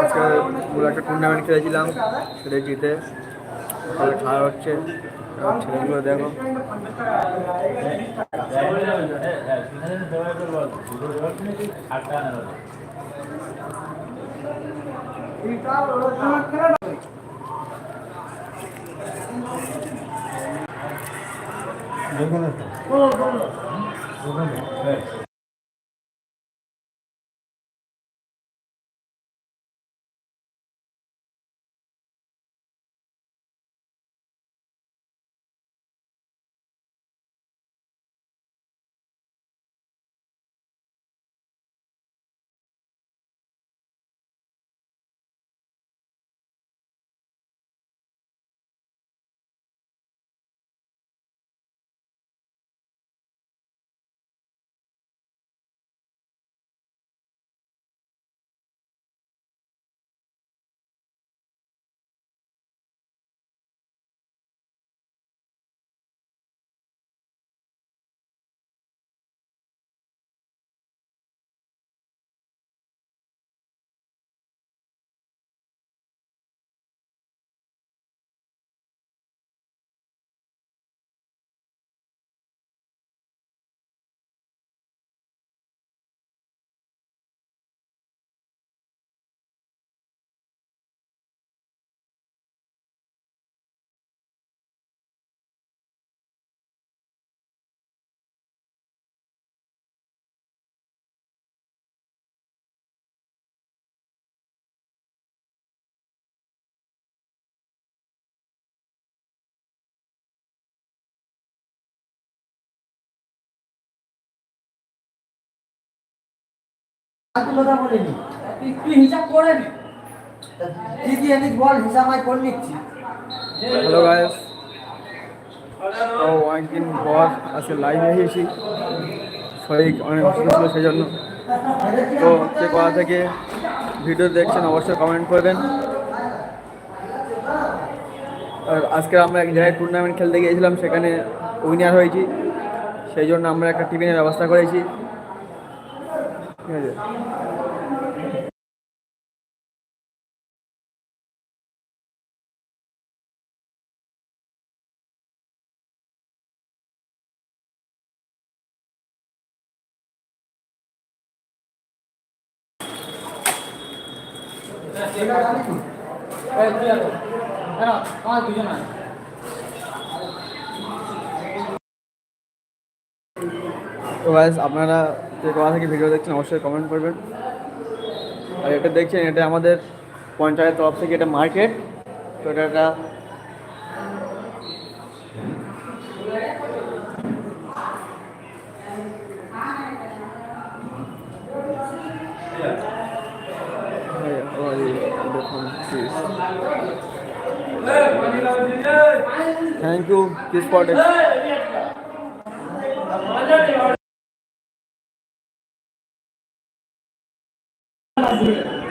আজকে পুরো একটা টুর্নামেন্ট খেলেছিলাম সেটা জিতে সবাই খাওয়া হচ্ছে। ছেলেগুলো দেখো। আমি কথা বলিনি তুই হিসাব করে নে। দিদি এদিক বল, হিসাব আমি করে নিচ্ছি। হ্যালো গাইস তো অনেকদিন পর আজকে লাইভে এসেছি। শরীর অনেক অসুস্থ ছিল সেই জন্য তো কে কোথা থেকে ভিডিও দেখছেন, অবশ্যই কমেন্ট করবেন। আর আজকে আমরা এক জায়গায় টুর্নামেন্ট খেলতে গিয়েছিলাম, সেখানে উইনার হয়েছি। সেই জন্য আমরা একটা টিফিনের ব্যবস্থা করেছি। ঠিক আছে এই তুই আয়। কেন আমার দুজন আছে তো গাইস আপনারা যে কোথা থেকে ভিডিও দেখছেন অবশ্যই কমেন্ট করবেন। আর এটা দেখছেন, এটা আমাদের পঞ্চায়েত তরফ থেকে এটা মার্কেট তো এটা একটা থ্যাংক ইউ কিস ফর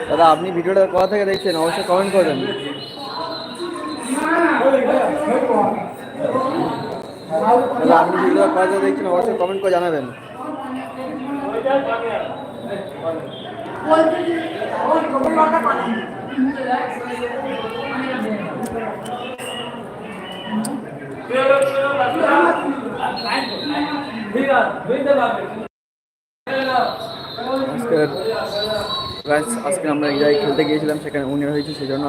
দাদা আপনি ভিডিওটা কোথা থেকে দেখছেন? অবশ্যই কমেন্ট করবেন। দাদা আপনি ভিডিওটা কোথা থেকে দেখছেন? অবশ্যই কমেন্ট করে জানাবেন। আজকে আজকে আমরা জায়গায় খেলতে গিয়েছিলাম, সেখানে উইনার হয়েছি সেই জন্য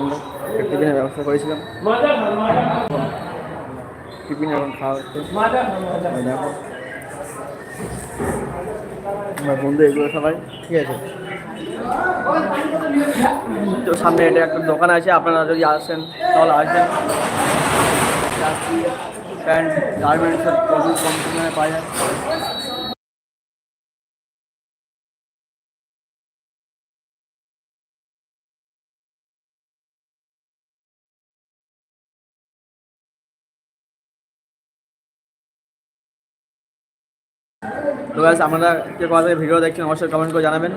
আমরা টিফিনের ব্যবস্থা করেছিলাম। টিফিন এখন খাওয়া হচ্ছে। আমার বন্ধু, এগুলো সবাই। ঠিক আছে। তো সামনে এটা একটা দোকান আছে, আপনারা যদি আসেন, তাহলে আসবেন। প্যান্ট কম দামে পাওয়া যায়। তো গাছ আমরা কে কথা ভিডিও দেখছেন অবশ্যই কমেন্ট করে জানাবেন।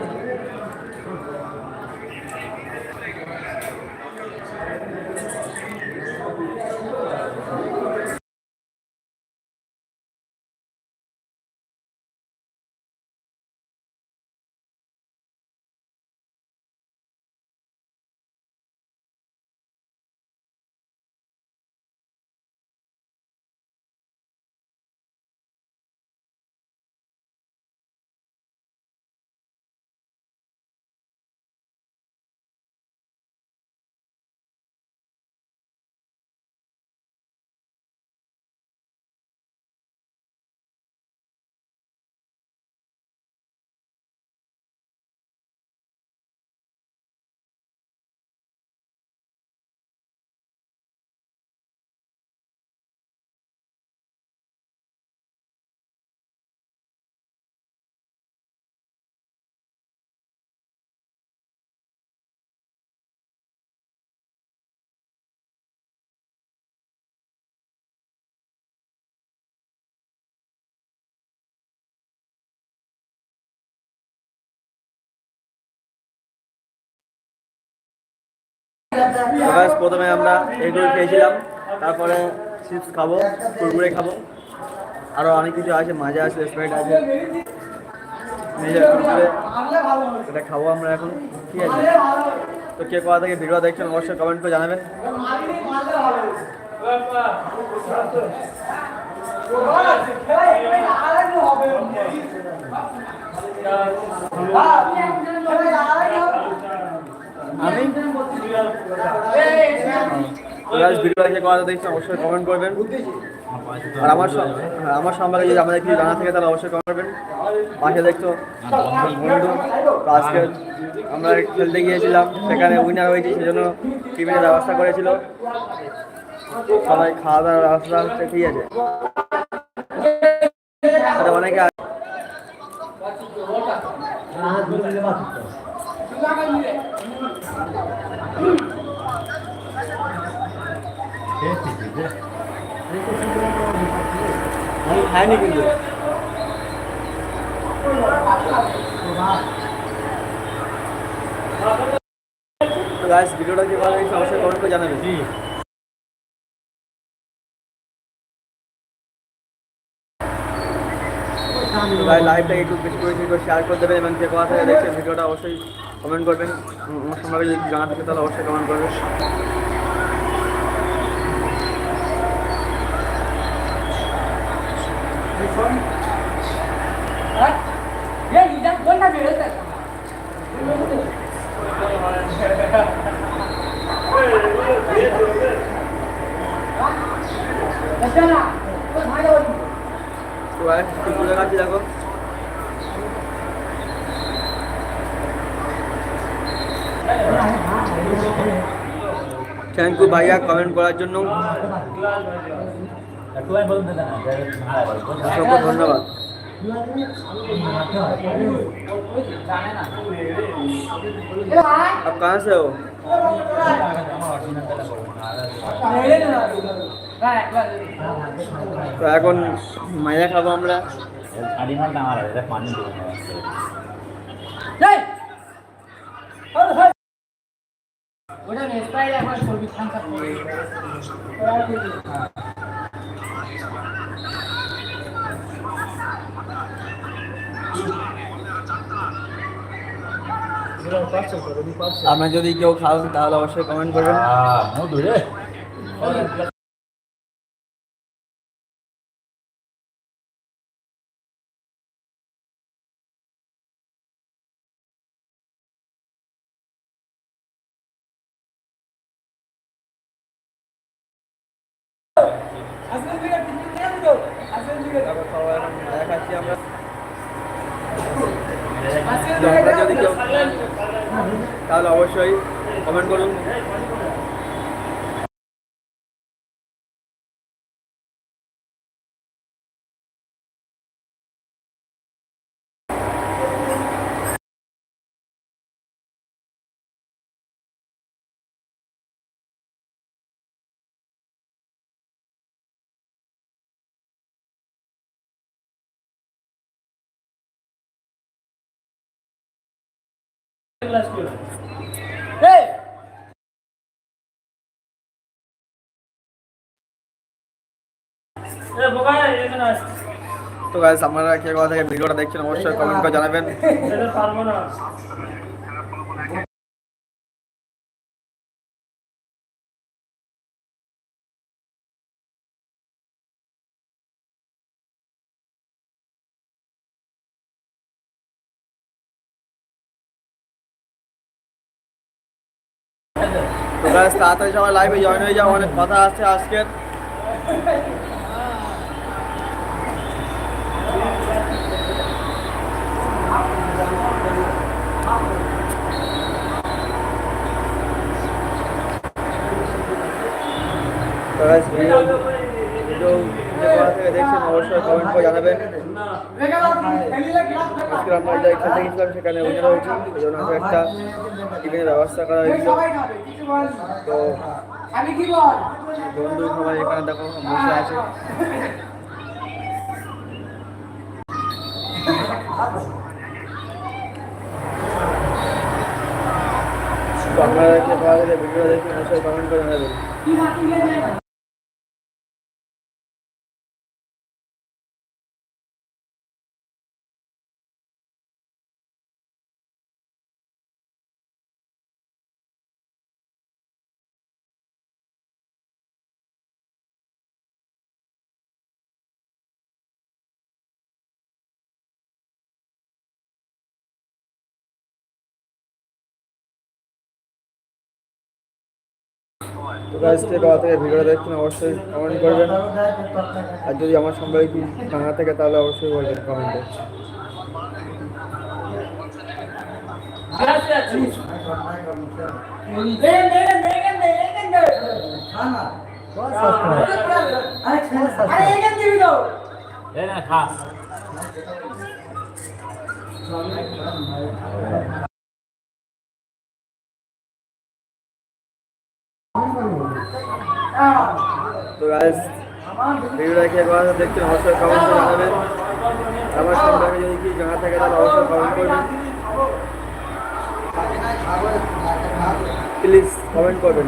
প্রথমে আমরা এগুলো খেয়েছিলাম, তারপরে চিপস খাব, কুরকুরে খাব। আরও অনেক কিছু আছে, মাজা আছে, স্প্রাইট আছে। এটা খাব আমরা এখন। ঠিক আছে। তো কে কোথা থেকে ভিডিও দেখছেন, অবশ্যই কমেন্ট করে জানাবেন। আমি গাইস ভিডিও দেখে কথা দেখছেন অবশ্যই কমেন্ট করবেন। আর আমার হ্যাঁ, আমার সম্পর্কে যদি আমাদের কিছু জানা থাকে তাহলে অবশ্যই কমেন্ট করবেন। পাশে দেখছ বন্ধু। আজকে আমরা খেলতে গিয়েছিলাম সেখানে উইনার হয়েছি সেজন্য টিফিনের ব্যবস্থা করেছিল। সবাই খাওয়া দাওয়ার ব্যবস্থা হচ্ছে ঠিক আছে। অনেকে আছে। খাইনি কিন্তু গাইস ভিডিওটা কি ভালো লাগছে অবশ্যই কমেন্ট করে জানাবেন। তো গাইস লাইভটাকে একটু বেশি করে বেশি করে শেয়ার করে দেবেন এবং যে কথা থেকে দেখছেন ভিডিওটা অবশ্যই কমেন্ট করবেন। আমার সম্পর্কে যদি জানা থাকে তাহলে অবশ্যই কমেন্ট করবেন। দেখো থ্যাংক ইউ ভাইয়া কমেন্ট করার জন্য। অসংখ্য ধন্যবাদ। అవకాశం তো এখন মায়া খাবো আমরা আড়ি ঘন্টা আমার এটা পানি ওটা নেক্সট এখন সবজি খান আপনার যদি কেউ খান তাহলে অবশ্যই কমেন্ট করবেন আসলে ভিডিও টিভি নিয়ে তো আসলে ভিডিও তারপর খাওয়া এখন মাইয়া খাচ্ছি আমরা আসলে তো আপনারা যদি কেউ খান, তাহলে অবশ্যই কমেন্ট করুন। এই তো গাইস আপনারা কে কোথা থেকে ভিডিওটা দেখছেন অবশ্যই কমেন্ট করে জানাবেন। তো গাইস তাড়াতাড়ি সবাই লাইভে জয়েন হয়ে যাও অনেক কথা আছে আজকের। অবশ্যই কমেন্ট করে জানাবেন আজকে আমরা যে সেখানে উইনার হয়েছি জন্য একটা টিফিনের ব্যবস্থা করা হয়েছিল তো বন্ধু সবাই এখানে দেখো বসে আছে আপনারা থেকে ভিডিও দেখছেন অবশ্যই কমেন্ট করে জানাবেন তো গাছ কে কোথা থেকে ভিডিও দেখছেন অবশ্যই কমেন্ট করবেন। আর যদি আমার সম্পর্কে কি জানা থাকে তাহলে অবশ্যই বলবেন কমেন্টে খা তো গাইস ভিডিওটা কে থেকে দেখছেন অবশ্যই কমেন্ট করে জানাবেন। আমার সম্পর্কে যদি কি জানা থাকে তাহলে অবশ্যই কমেন্ট করবেন। প্লিজ কমেন্ট করবেন।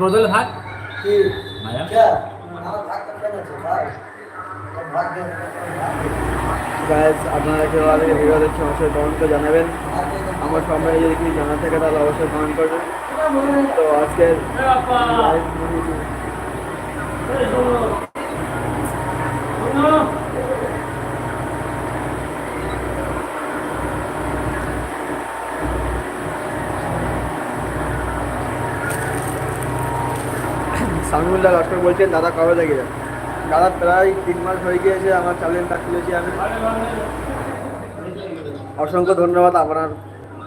বদল ভাত? কি? মায়া? গাইস আপনারা কেউ আগে ভিডিও দেখছেন অবশ্যই কমেন্ট করে জানাবেন। আমার সম্পর্কে যদি কিছু জানা থাকে, তাহলে অবশ্যই কমেন্ট করবেন। তো video- সামিউল্লাহ লস্কর বলছেন, দাদা কবে থেকে যান? দাদা প্রায় তিন মাস হয়ে গিয়েছে আমার চ্যানেলটা খুলেছি আমি। অসংখ্য ধন্যবাদ আপনার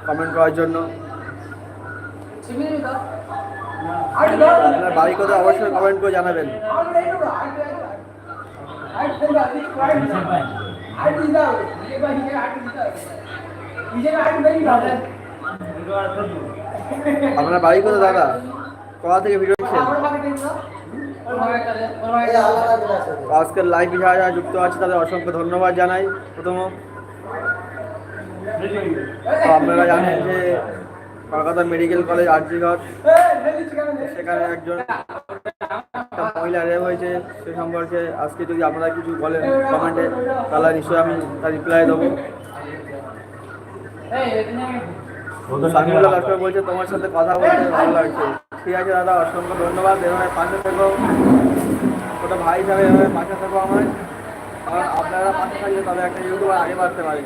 কমেন্ট করার জন্য। আপনার বাড়ি কোথায় অবশ্যই কমেন্ট করে জানাবেন। আপনার বাড়ি কোথায় দাদা? কোথা থেকে ভিডিও আজকের লাইভ যারা যারা যুক্ত আছে তাদের অসংখ্য ধন্যবাদ জানাই। প্রথম আপনারা জানেন যে কলকাতা মেডিকেল কলেজ আরজিগড় সেখানে একজন মহিলা রেপ হয়েছে সে সম্পর্কে আজকে যদি আপনারা কিছু বলেন কমেন্টে তাহলে নিশ্চয়ই আমি তার রিপ্লাই দেবো। সামিউল্লাহ বলছে তোমার সাথে কথা বলতে ভালো লাগছে। ঠিক আছে, দাদা, অসংখ্য ধন্যবাদ। এভাবে পাশে থেকো। ছোটো ভাই হিসাবে এভাবে পাশে থেকো আমার কারণ আপনারা পাশে থাকলে তবে একটা ইউটিউবার আগে বাড়তে পারে।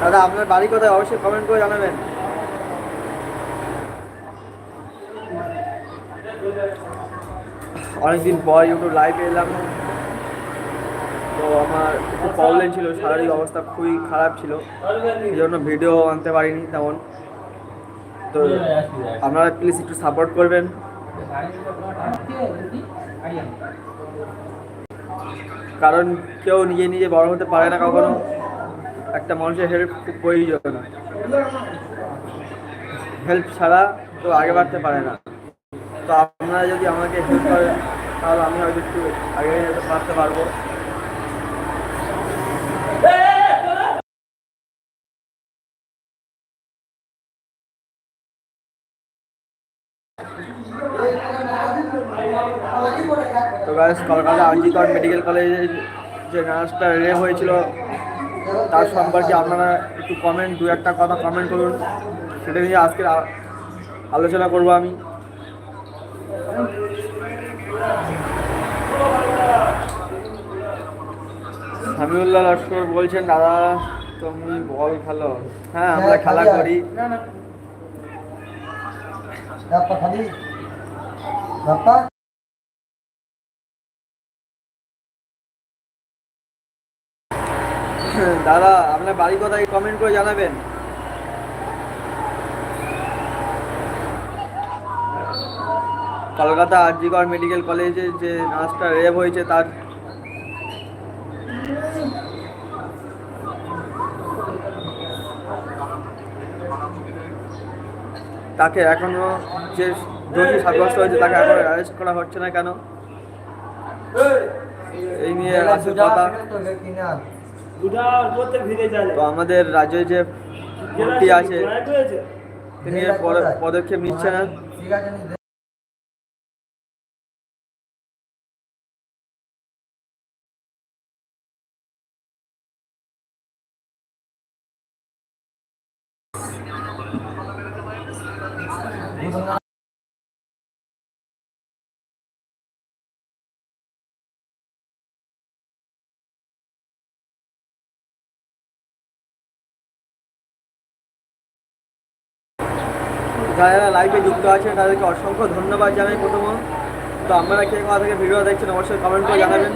দাদা, আপনার বাড়ি কোথায়? অবশ্যই কমেন্ট করে জানাবেন। অনেকদিন পর ইউটিউব লাইভে এলাম। তো আমার একটু প্রবলেম ছিল, শারীরিক অবস্থা খুবই খারাপ ছিল। এই জন্য ভিডিও আনতে পারিনি তেমন। তো আপনারা প্লিজ একটু সাপোর্ট করবেন। কারণ কেউ নিজে নিজে বড় হতে পারে না কখনো। একটা মানুষের হেল্প খুব প্রয়োজন। হেল্প ছাড়া তো আগে বাড়তে পারে না। তো আপনারা যদি আমাকে হেল্প করেন, তাহলে আমি হয়তো একটু আগে বাড়তে পারব। কলকাতা আরজিকর মেডিকেল কলেজে যে নার্সটা রে হয়েছিল, তার সম্পর্কে আপনারা একটু কমেন্ট দু একটা কথা কমেন্ট করুন। সেটা নিয়ে আজকে আলোচনা করব আমি। সামিউল্লাহ লস্কর বলছেন, দাদা, তুমি বল খেলো। হ্যাঁ আমরা খেলা করি। Dapat দাদা আপনার বাড়ি কোথায় কমেন্ট করে জানাবেন। কলকাতা আরজিগড় মেডিকেল কলেজে যে নার্সটা রেপ হয়েছে তার তাকে এখনও যে দোষী সাব্যস্ত হয়েছে তাকে এখনও অ্যারেস্ট করা হচ্ছে না কেন? এই নিয়ে আছে কথা। তো আমাদের রাজ্যে যে মন্ত্রী আছে তিনি পদক্ষেপ নিচ্ছে না। যারা যারা লাইভে যুক্ত আছে তাদেরকে অসংখ্য ধন্যবাদ জানাই প্রথম। তো আপনারা কে কোথা থেকে ভিডিও দেখছেন অবশ্যই কমেন্ট করে জানাবেন।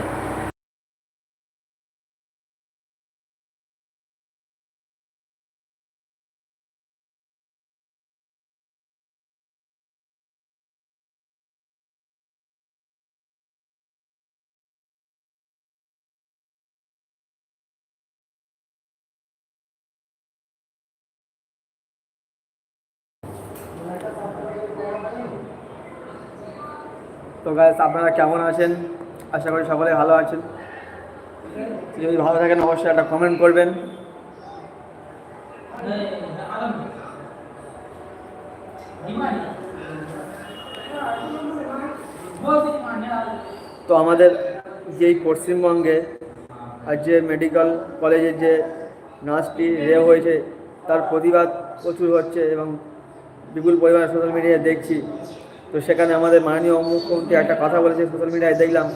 তো গাইস আপনারা কেমন আছেন? আশা করি সকলে ভালো আছেন। যদি ভালো থাকেন, অবশ্যই একটা কমেন্ট করবেন। তো আমাদের যেই পশ্চিমবঙ্গে আর যে মেডিকেল কলেজের যে নার্সটি রে হয়েছে, তার প্রতিবাদ প্রচুর হচ্ছে এবং বিপুল পরিমাণে সোশ্যাল মিডিয়ায় দেখছি। তো সেখানে আমাদের মাননীয় মুখ্যমন্ত্রী একটা কথা বলেছে সোশ্যাল মিডিয়ায় দেখলাম।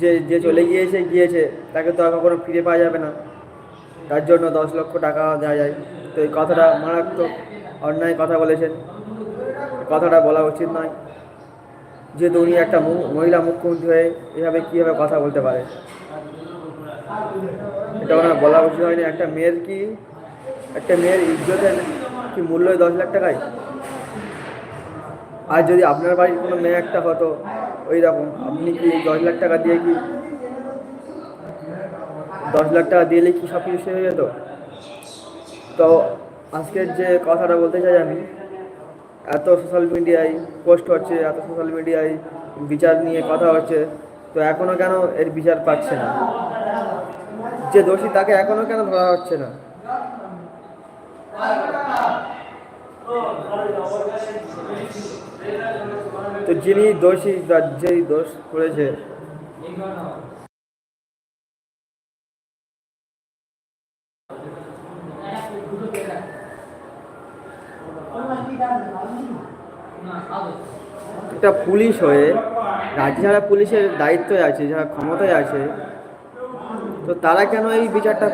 যে যে চলে গিয়েছে গিয়েছে, তাকে তো আর কখনো ফিরে পাওয়া যাবে না। তার জন্য দশ লক্ষ টাকা দেওয়া যায়। তো এই কথাটা মারাত্মক অন্যায় কথা বলেছেন। কথাটা বলা উচিত নয়। যেহেতু উনি একটা মহিলা মুখ্যমন্ত্রী হয়ে এভাবে কীভাবে কথা বলতে পারে? এটা ওনার বলা উচিত হয়নি। একটা মেয়ের কি, একটা মেয়ের ইজ্জতের কি মূল্য দশ লাখ টাকায়? আর যদি আপনার বাড়ির কোনো মেয়ে একটা হতো, ওই রকম, আপনি কি দশ লাখ টাকা দিয়ে কি দশ লাখ টাকা দিলে কি সব কিছু হয়ে যেত? তো আজকের যে কথাটা বলতে চাই আমি, এত সোশ্যাল মিডিয়ায় পোস্ট হচ্ছে, এত সোশ্যাল মিডিয়ায় বিচার নিয়ে কথা হচ্ছে, তো এখনও কেন এর বিচার পাচ্ছে না? যে দোষী তাকে এখনও কেন ধরা হচ্ছে না? তো যিনি দোষী যার যেই দোষ করেছে একটা পুলিশ হয়ে, রাজ্যে যারা পুলিশের দায়িত্বে আছে, যারা ক্ষমতায় আছে, তো তারা কেন এই বিচারটা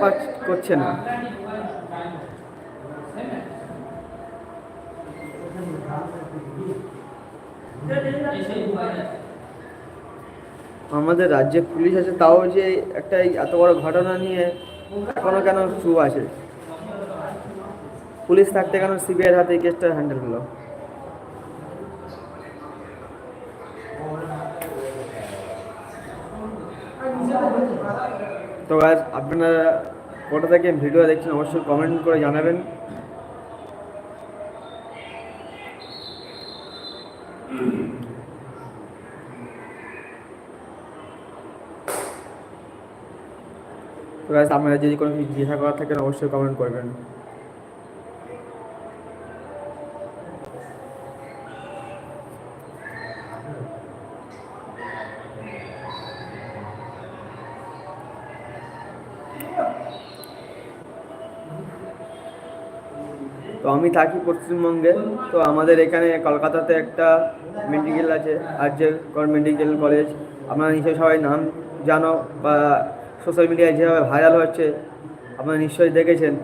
করছে না? আমাদের রাজ্যে পুলিশ আছে, তাও যে একটা এত বড় ঘটনা নিয়ে এখনও কেন চুপ আছে? পুলিশ থাকতে কেন সিবিআইয়ের হাতে কেসটা হ্যান্ডেল হলো? তো গাছ আপনারা কোথা থেকে ভিডিও দেখছেন অবশ্যই কমেন্ট করে জানাবেন। তো আপনারা যদি কোনো কিছু জিজ্ঞাসা করার থাকেন, অবশ্যই কমেন্ট করবেন। তো আমি থাকি পশ্চিমবঙ্গে, তো আমাদের এখানে কলকাতাতে একটা মেডিকেল আছে আর যে মেডিকেল কলেজ আপনারা নিশ্চয়ই সবাই নাম জানো বা সোশ্যাল মিডিয়ায় যেভাবে ভাইরাল হচ্ছে, আপনারা নিশ্চয়ই দেখেছেন।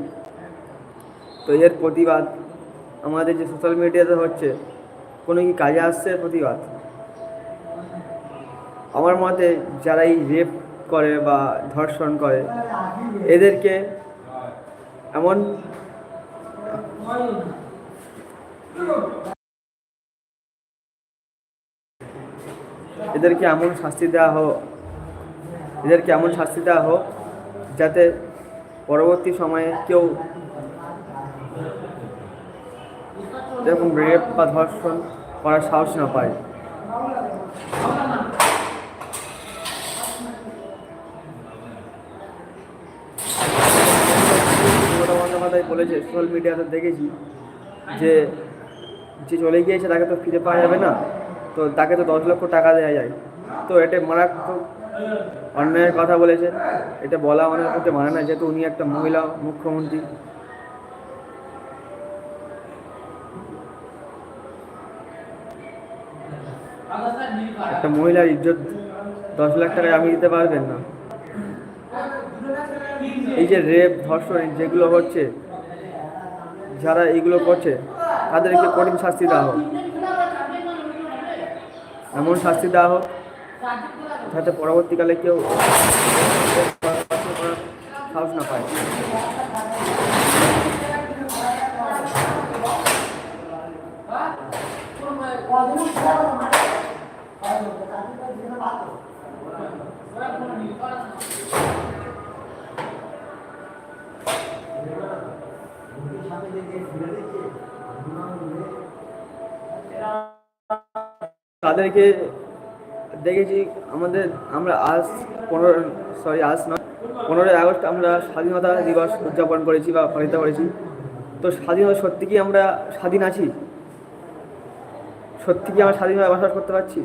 তো এর প্রতিবাদ আমাদের যে সোশ্যাল মিডিয়াতে হচ্ছে, কোনো কি কাজে আসছে প্রতিবাদ? আমার মতে যারা এই রেপ করে বা ধর্ষণ করে, এদেরকে এমন এদেরকে এমন শাস্তি দেওয়া হোক এদেরকে এমন শাস্তি দেওয়া হোক যাতে পরবর্তী সময়ে কেউ এরকম রেপ বা ধর্ষণ করার সাহস না পায়। বলেছে, সোশ্যাল মিডিয়াতে দেখেছি যে যে চলে গিয়েছে তাকে তো ফিরে পাওয়া যাবে না, তো তাকে তো দশ লক্ষ টাকা দেওয়া যায়। তো এটা মারাত্মক অন্যায়ের কথা বলেছে। এটা বলা ওনার পক্ষে মানে না, যেহেতু উনি একটা মহিলা মুখ্যমন্ত্রী। একটা মহিলার ইজ্জত দশ লাখ টাকায় আমি দিতে পারবেন না। এই যে রেপ, ধর্ষণ যেগুলো হচ্ছে, যারা এইগুলো করছে, তাদেরকে কঠিন শাস্তি দেওয়া হোক। এমন শাস্তি দেওয়া হোক যাতে পরবর্তীকালে কেউ সাহস না পায়। তাদেরকে দেখেছি আমাদের, আমরা আজ পনেরো সরি আজ নয়, পনেরোই আগস্ট আমরা স্বাধীনতা দিবস উদযাপন করেছি বা পালিত করেছি। তো স্বাধীনতা সত্যি কি আমরা স্বাধীন আছি? সত্যি কি আমরা স্বাধীনভাবে বসবাস করতে পারছি?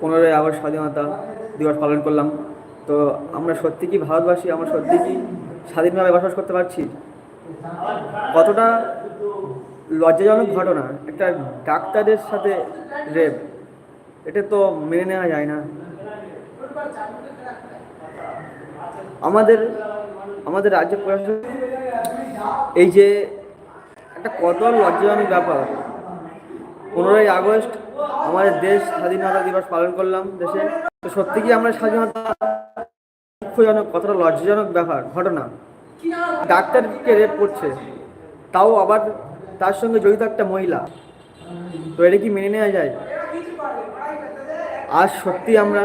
পনেরোই আগস্ট স্বাধীনতা দিবস পালন করলাম। তো আমরা সত্যি কি ভারতবাসী, আমরা সত্যি কি স্বাধীনভাবে বসবাস করতে পারছি? কতটা লজ্জাজনক ঘটনা, একটা ডাক্তারের সাথে রেপ এটা তো মেনে নেওয়া যায় না। আমাদের আমাদের রাজ্য প্রশাসন, এই যে একটা কত লজ্জাজনক ব্যাপার পনেরোই আগস্ট আমাদের দেশ স্বাধীনতা দিবস পালন করলাম দেশে। তো সত্যি কি আমরা স্বাধীনতা দুঃখজনক, কতটা লজ্জাজনক ব্যাপার, ঘটনা? ডাক্তারকে রেপ করছে, তাও আবার তার সঙ্গে জড়িত একটা মহিলা। তো এটা কি মেনে নেওয়া যায়? আজ সত্যি আমরা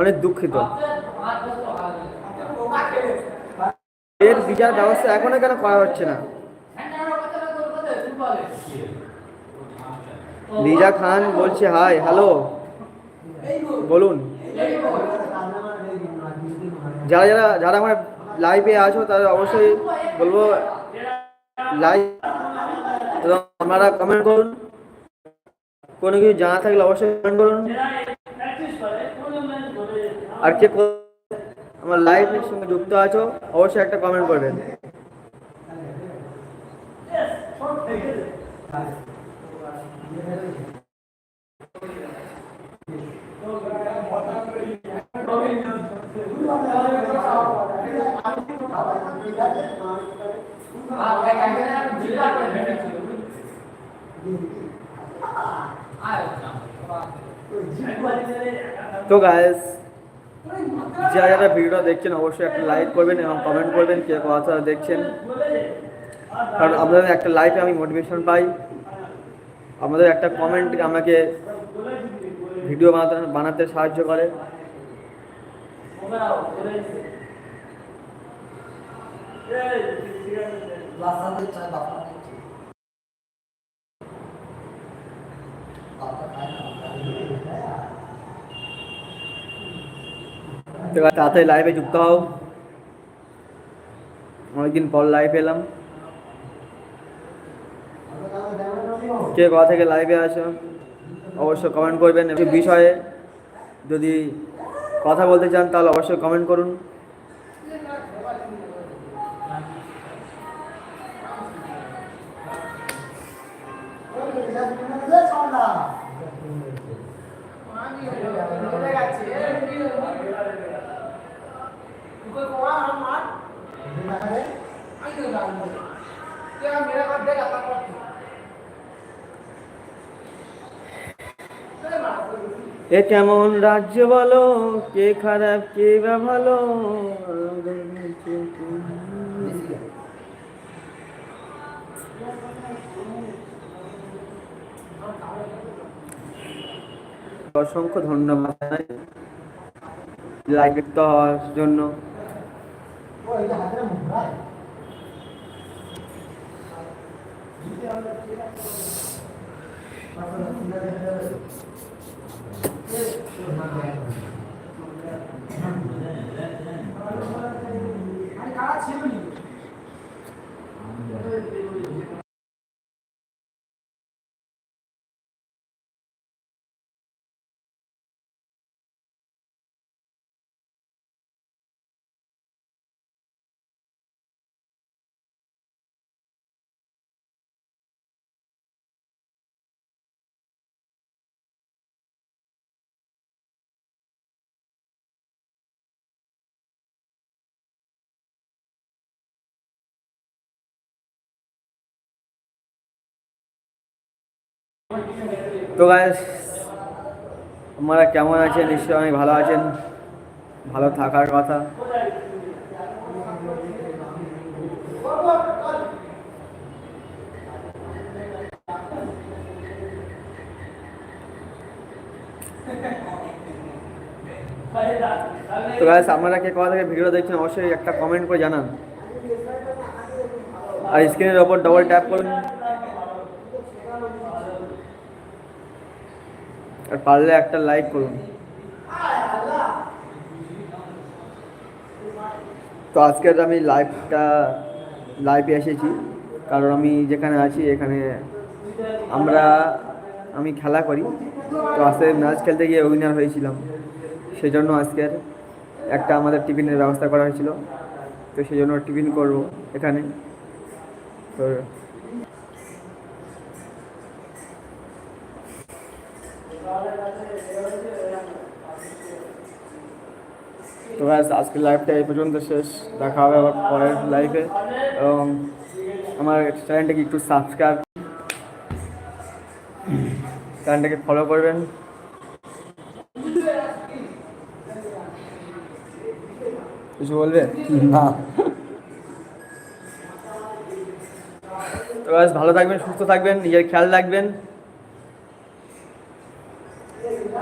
অনেক দুঃখিত। এর বিচার ব্যবস্থা এখনও কেন করা হচ্ছে না? লিজা খান বলছে, হাই, হ্যালো। বলুন। যারা যারা যারা আমার লাইভে আছো, তারা অবশ্যই বলব লাইভ আপনারা কমেন্ট করুন। কোনো কিছু জানা থাকলে অবশ্যই কমেন্ট করুন। আর কে আমার লাইভের সঙ্গে যুক্ত আছো, অবশ্যই একটা কমেন্ট করবেন তো গাইস যারা যারা ভিডিওটা দেখছেন অবশ্যই একটা লাইক করবেন এবং কমেন্ট করবেন কে কথা দেখছেন কারণ আপনাদের একটা লাইফে আমি মোটিভেশন পাই। আমাদের একটা কমেন্ট আমাকে ভিডিও বানাতে বানাতে সাহায্য করে। তাড়াতাড়ি লাইভে যুক্ত হও। অনেকদিন পর লাইভ এলাম। কে কোথা থেকে লাইভে আছো, অবশ্যই কমেন্ট করবেন। এই বিষয়ে যদি কথা বলতে চান, তাহলে অবশ্যই কমেন্ট করুন। এ কেমন রাজ্য বলো? কে খারাপ কে বা ভালো? অসংখ্য ধন্যবাদ জানাই লাইভ তো হওয়ার জন্য তো গাইস আপনারা কেমন আছেন? নিশ্চয়ই অনেক ভালো আছেন। ভালো থাকার কথা। তো গাইস আপনারা কে কথা থেকে ভিডিও দেখছেন, অবশ্যই একটা কমেন্ট করে জানান। আর স্ক্রিনের ওপর ডবল ট্যাপ করুন। আর পারলে একটা লাইক করুন। তো আজকের আমি লাইভটা লাইভে এসেছি। কারণ আমি যেখানে আছি, এখানে আমরা, আমি খেলা করি। তো আজকে ম্যাচ খেলতে গিয়ে উইনার হয়েছিলাম। সেই জন্য আজকের একটা আমাদের টিফিনের ব্যবস্থা করা হয়েছিল। তো সেই জন্য টিফিন করব এখানে। তো তো ব্যাস আজকের লাইভটা এই পর্যন্ত শেষ। দেখা হবে আবার পরের লাইভে এবং আমার চ্যানেলটাকে একটু সাবস্ক্রাইব চ্যানেলটাকে ফলো করবেন। কিছু বলবে? না। তো ব্যাস ভালো থাকবেন সুস্থ থাকবেন নিজের খেয়াল রাখবেন।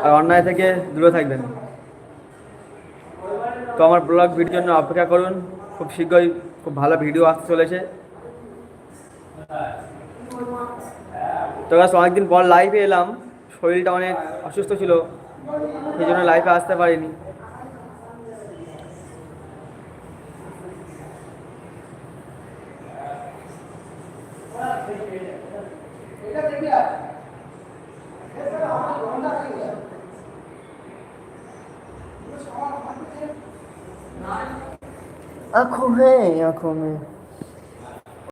আর অন্যায় থেকে দূরে থাকবেন। তো আমার ব্লগ ভিডিওর জন্য অপেক্ষা করুন। খুব শীঘ্রই খুব ভালো ভিডিও আসতে চলেছে। তো গাছ অনেকদিন পর লাইভে এলাম। শরীরটা অনেক অসুস্থ ছিল, সেই জন্য লাইফে আসতে পারিনি। Accorrer, accorrer.